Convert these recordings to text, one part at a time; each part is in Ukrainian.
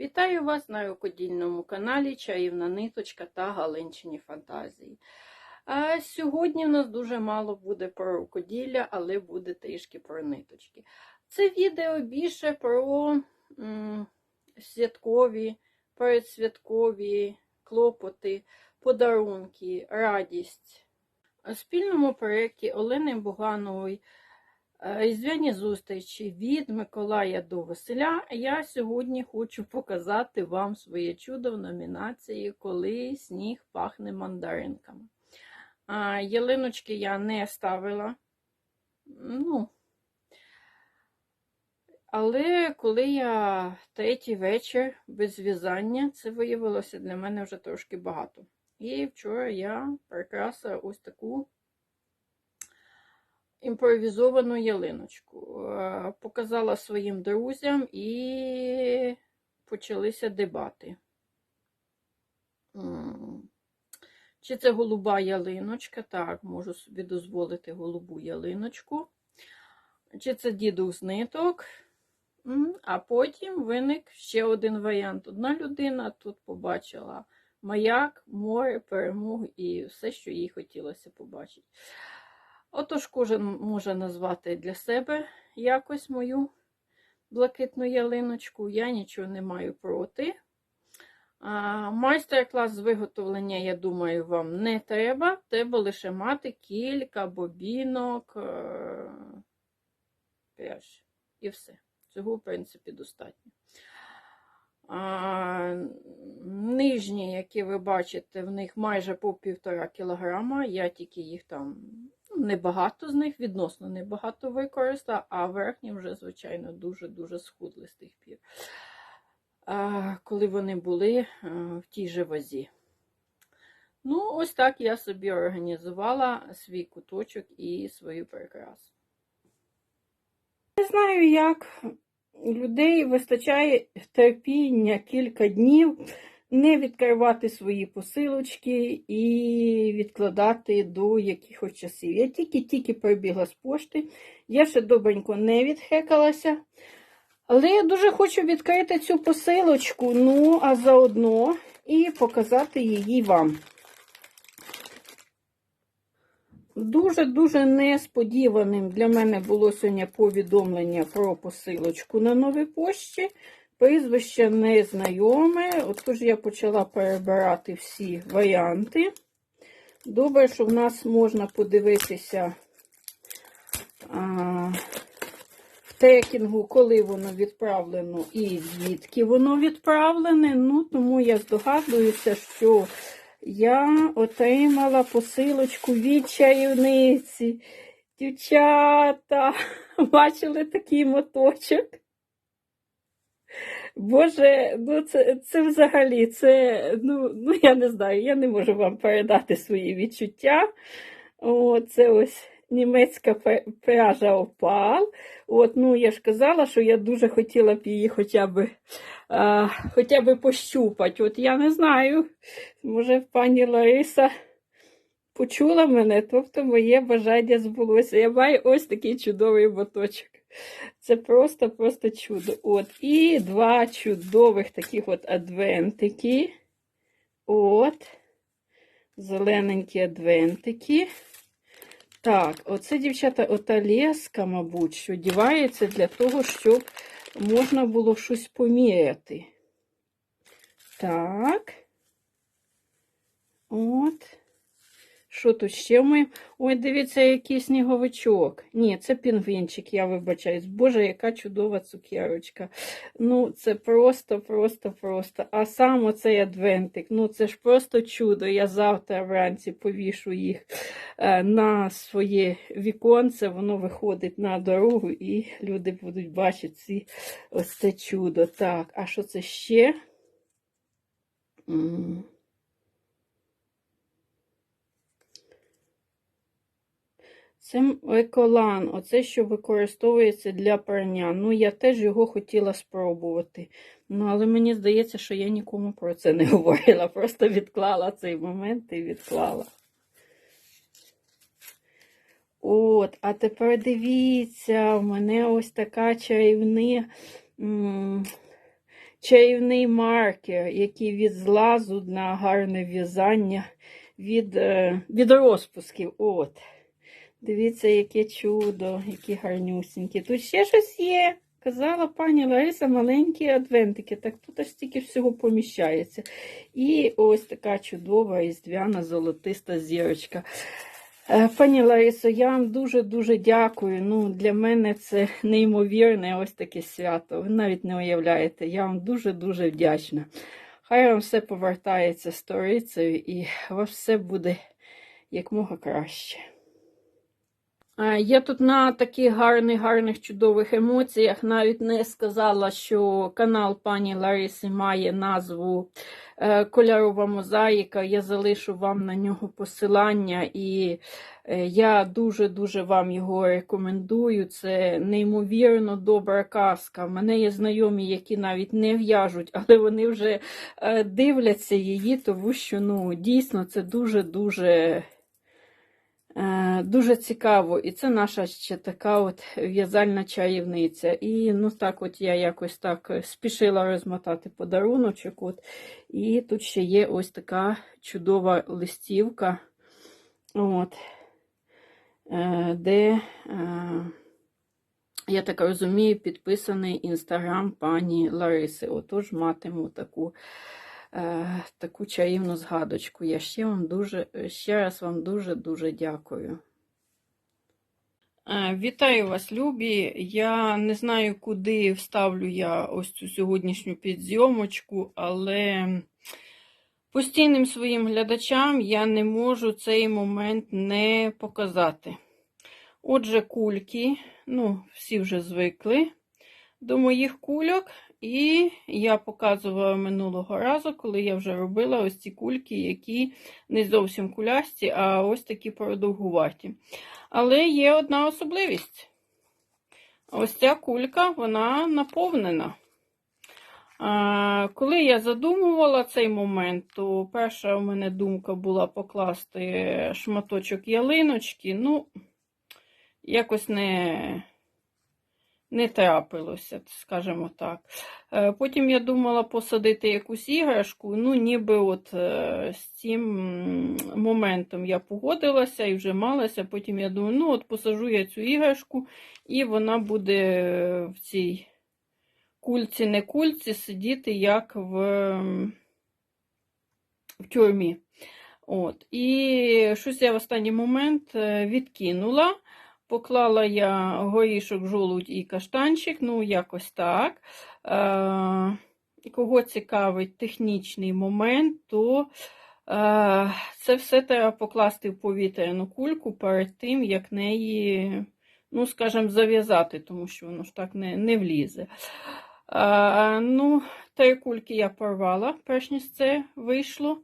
Вітаю вас на рукодільному каналі Чаївна Ниточка та Галинчині Фантазії. А сьогодні в нас дуже мало буде про рукоділля, але буде трішки про ниточки. Це відео більше про м, святкові, передсвяткові клопоти, подарунки, радість. У спільному проєкті Олени Буганової Е, Різдвяні зустрічі від Миколая до Василя. Я сьогодні хочу показати вам своє чудо в номінації Коли сніг пахне мандаринками. Ялиночки я не ставила. Ну, але коли я третій вечір без в'язання, це виявилося для мене вже трошки багато. І вчора я прикрасила ось таку імпровізовану ялиночку. Е, Показала своїм друзям і почалися дебати. Чи це голуба ялиночка? Так, можу собі дозволити голубу ялиночку. Чи це дідух з ниток? А потім виник ще один варіант. Одна людина тут побачила маяк, море, перемогу і все, що їй хотілося побачити. Отож, кожен може назвати для себе якось мою блакитну ялиночку. Я нічого не маю проти. Майстер-клас з виготовлення, я думаю, вам не треба. Треба лише мати кілька бобінок. е. І все. Цього, в принципі, достатньо. А, нижні, які ви бачите, в них майже по півтора кілограма. Я тільки їх там небагато з них, відносно небагато використала, а верхні вже, звичайно, дуже-дуже схудли з тих пір. Коли вони були в тій же вазі. Ну, ось так я собі організувала свій куточок і свою прикрасу. Не знаю, як людей вистачає терпіння кілька днів не відкривати свої посилочки і відкладати до якихось часів. Я тільки-тільки прибігла з пошти, я ще добренько не відхекалася. Але я дуже хочу відкрити цю посилочку, ну, а заодно і показати її вам. Дуже-дуже несподіваним для мене було сьогодні повідомлення про посилочку на новій пошті. Прізвище незнайоме, отож я почала перебирати всі варіанти. Добре, що в нас можна подивитися а, в трекінгу, коли воно відправлено і звідки воно відправлене. Ну, тому я здогадуюся, що я отримала посилочку від чарівниці. Дівчата, бачили такий моточок? Боже, ну це це взагалі, це, ну, ну я не знаю, я не можу вам передати свої відчуття. О, це ось німецька пряжа опал. От, ну, я ж казала, що я дуже хотіла б її хоча б, а, хоча б пощупати. От я не знаю, може, пані Лариса почула мене, тобто моє бажання збулося. Я маю ось такий чудовий боточок. Це просто-просто чудо. От, І два чудових таких от адвентики. От. Зелененькі адвентики. Так, оце, дівчата, ота леска, мабуть, що дівається для того, щоб можна було щось поміряти. Так. От. Що тут ще ми? Ой, дивіться, який сніговичок. Ні, це пінгвінчик, я вибачаюсь. Боже, яка чудова цукерочка. Ну, це просто, просто, просто. А сам оцей адвентик, ну це ж просто чудо. Я завтра вранці повішу їх е, на своє віконце, воно виходить на дорогу, і люди будуть бачити ці, ось це чудо. Так, а що це ще? Це еколан, оце, що використовується для прання. Ну, я теж його хотіла спробувати. Ну, але мені здається, що я нікому про це не говорила. Просто відклала цей момент і відклала. От, а тепер дивіться, в мене ось така чарівна чарівний маркер, який від злазу на гарне в'язання від, е, від розпусків. От. Дивіться, яке чудо, які гарнюсінькі. Тут ще щось є. Казала пані Лариса, маленькі адвентики. Так тут аж стільки всього поміщається. І ось така чудова різдвяна золотиста зірочка. Е, Пані Ларисо, я вам дуже-дуже дякую. Ну, для мене це неймовірне ось таке свято. Ви навіть не уявляєте. Я вам дуже-дуже вдячна. Хай вам все повертається сторицею і у вас все буде якмога краще. Е, Я тут на таких гарних, гарних, чудових емоціях навіть не сказала, що канал пані Лариси має назву е, Кольорова мозаїка. Я залишу вам на нього посилання, і е, я дуже-дуже вам його рекомендую. Це неймовірно добра казка. У мене є знайомі, які навіть не в'яжуть, але вони вже дивляться її, тому що ну, дійсно це дуже-дуже. Е, Дуже цікаво, і це наша ще така от в'язальна чарівниця. І ну так от я якось так спішила розмотати подаруночок. От. І тут ще є ось така чудова листівка, от, е, де, е, я так розумію, підписаний інстаграм пані Лариси. Отож, матиму таку е, таку чарівну згадочку. Я ще вам дуже, ще раз вам дуже-дуже дякую. Е, Вітаю вас, любі. Я не знаю, куди вставлю я ось цю сьогоднішню підзйомочку, але постійним своїм глядачам я не можу цей момент не показати. Отже, кульки, ну, всі вже звикли до моїх кульок. І я показувала минулого разу, коли я вже робила ось ці кульки, які не зовсім кулясті, а ось такі продовгуваті. Але є одна особливість. Ось ця кулька, вона наповнена. Коли я задумувала цей момент, то перша у мене думка була покласти шматочок ялиночки. Ну, якось не не трапилося, скажімо так. Е, Потім я думала посадити якусь іграшку, ну, ніби от е, з цим моментом я погодилася і вже малася. Потім я думаю, ну от посажу я цю іграшку, і вона буде в цій кульці, не кульці сидіти, як в, в тюрмі. От. І щось я в останній момент е, відкинула. Поклала я горішок, жолудь і каштанчик, ну, якось так. Е, Кого цікавить технічний момент, то е, це все треба покласти в повітряну кульку перед тим, як неї, ну, скажімо, зав'язати, тому що воно ж так не не влізе. Е, ну, Три кульки я порвала, перш ніж це вийшло.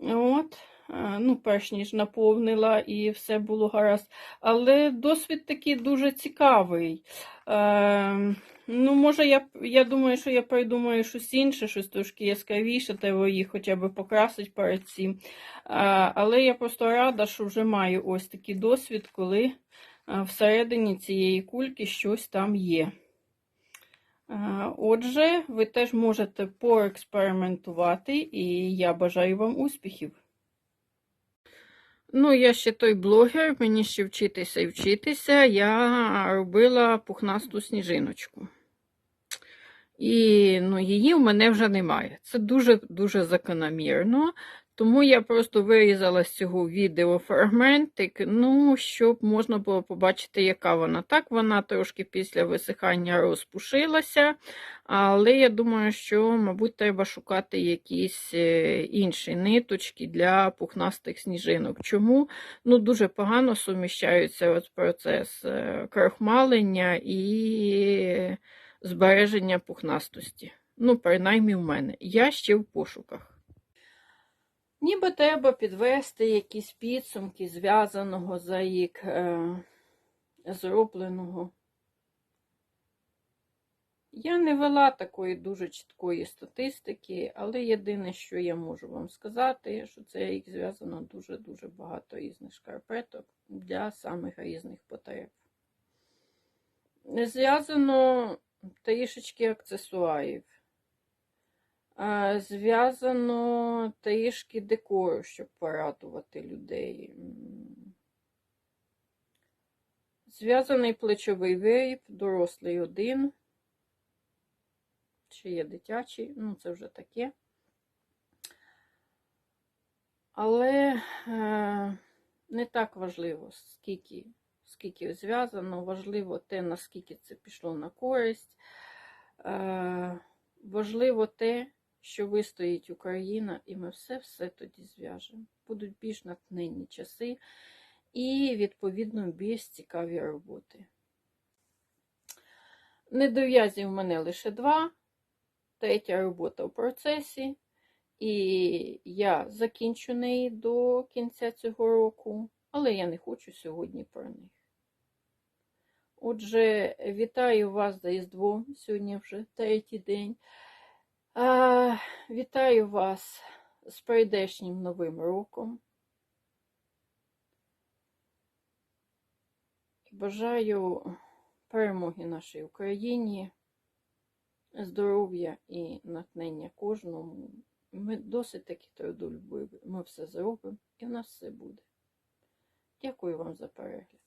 От ну, перш ніж наповнила, і все було гаразд. Але досвід такий дуже цікавий. Е, ну, Може, я я думаю, що я придумаю щось інше, щось трошки яскравіше, треба їх хоча б покрасити перед цим. Е, але я просто рада, що вже маю ось такий досвід, коли е, всередині цієї кульки щось там є. Отже, ви теж можете поекспериментувати, і я бажаю вам успіхів. Ну, я ще той блогер, мені ще вчитися і вчитися. Я робила пухнасту сніжиночку. І ну, її в мене вже немає. Це дуже-дуже закономірно. Тому я просто вирізала з цього відео фрагментик, ну, щоб можна було побачити, яка вона. Так, вона трошки після висихання розпушилася, але я думаю, що, мабуть, треба шукати якісь е, інші ниточки для пухнастих сніжинок. Чому? Ну, Дуже погано суміщаються от процес е, крахмалення і збереження пухнастості. Ну, принаймні в мене. Я ще в пошуках. Ніби треба підвести якісь підсумки зв'язаного за рік е, зробленого. Я не вела такої дуже чіткої статистики, але єдине, що я можу вам сказати, що цей рік зв'язано дуже-дуже багато різних шкарпеток для самих різних потреб. Зв'язано трішечки аксесуарів. Е, Зв'язано трішки декору, щоб порадувати людей. Зв'язаний плечовий виріб, дорослий один. Чи є дитячий, ну це вже таке. Але е, не так важливо, скільки, скільки зв'язано, важливо те, наскільки це пішло на користь. Е, важливо те, що вистоїть Україна, і ми все-все тоді зв'яжемо. Будуть більш натхненні часи і, відповідно, більш цікаві роботи. Недов'язів в мене лише два. Третя робота в процесі. І я закінчу неї до кінця цього року, але я не хочу сьогодні про них. Отже, вітаю вас за Різдвом, сьогодні вже третій день. А, вітаю вас з прийдешнім Новим роком. Бажаю перемоги нашій Україні, здоров'я і натхнення кожному. Ми досить таки трудолюбиві. Ми все зробимо і в нас все буде. Дякую вам за перегляд.